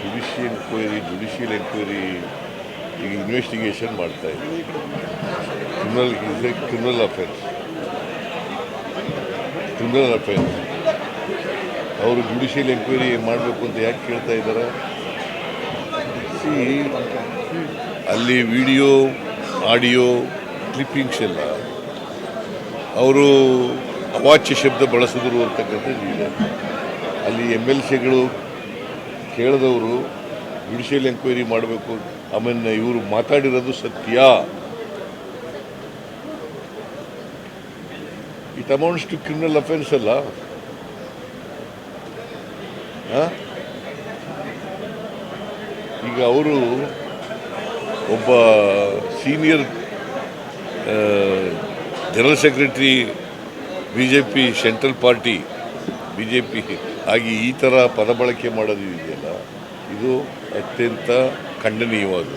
Judicial enquiry judicial enquiry ಈಗ investigation ಮಾಡ್ತಾ ಇದ್ದೀವಿ criminal is criminal offence criminal offence ಅವರು ಜುಡಿಷಿಯಲ್ ಎಂಕ್ವೈರಿ ಮಾಡಬೇಕು ಅಂತ ಯಾಕೆ ಕೇಳ್ತಾ ಇದ್ದಾರೆ ಅಲ್ಲಿ ವಿಡಿಯೋ ಆಡಿಯೋ ಕ್ಲಿಪ್ಪಿಂಗ್ಸ್ ಎಲ್ಲ. ಅವರು ಅವಾಚ್ಯ ಶಬ್ದ ಬಳಸಿದ್ರು ಅಂತಕ್ಕಂಥದ್ದು ಇದೆ. ಅಲ್ಲಿ ಎಂ ಎಲ್ ಸಿಗಳು ಕೇಳಿದವರು ಜುಡಿಷಿಯಲ್ ಎಂಕ್ವೈರಿ ಮಾಡಬೇಕು ಆಮೇಲೆ ಇವರು ಮಾತಾಡಿರೋದು ಸತ್ಯ. It amounts to criminal offence ಅಲ್ಲ? ಈಗ ಅವರು ಒಬ್ಬ senior general secretary B J P central party B J P ಆಗಿ ಈ ಥರ ಪದಬಳಕೆ ಮಾಡೋದು ಇದೆಯಲ್ಲ, ಇದು ಅತ್ಯಂತ ಖಂಡನೀಯವಾದದ್ದು.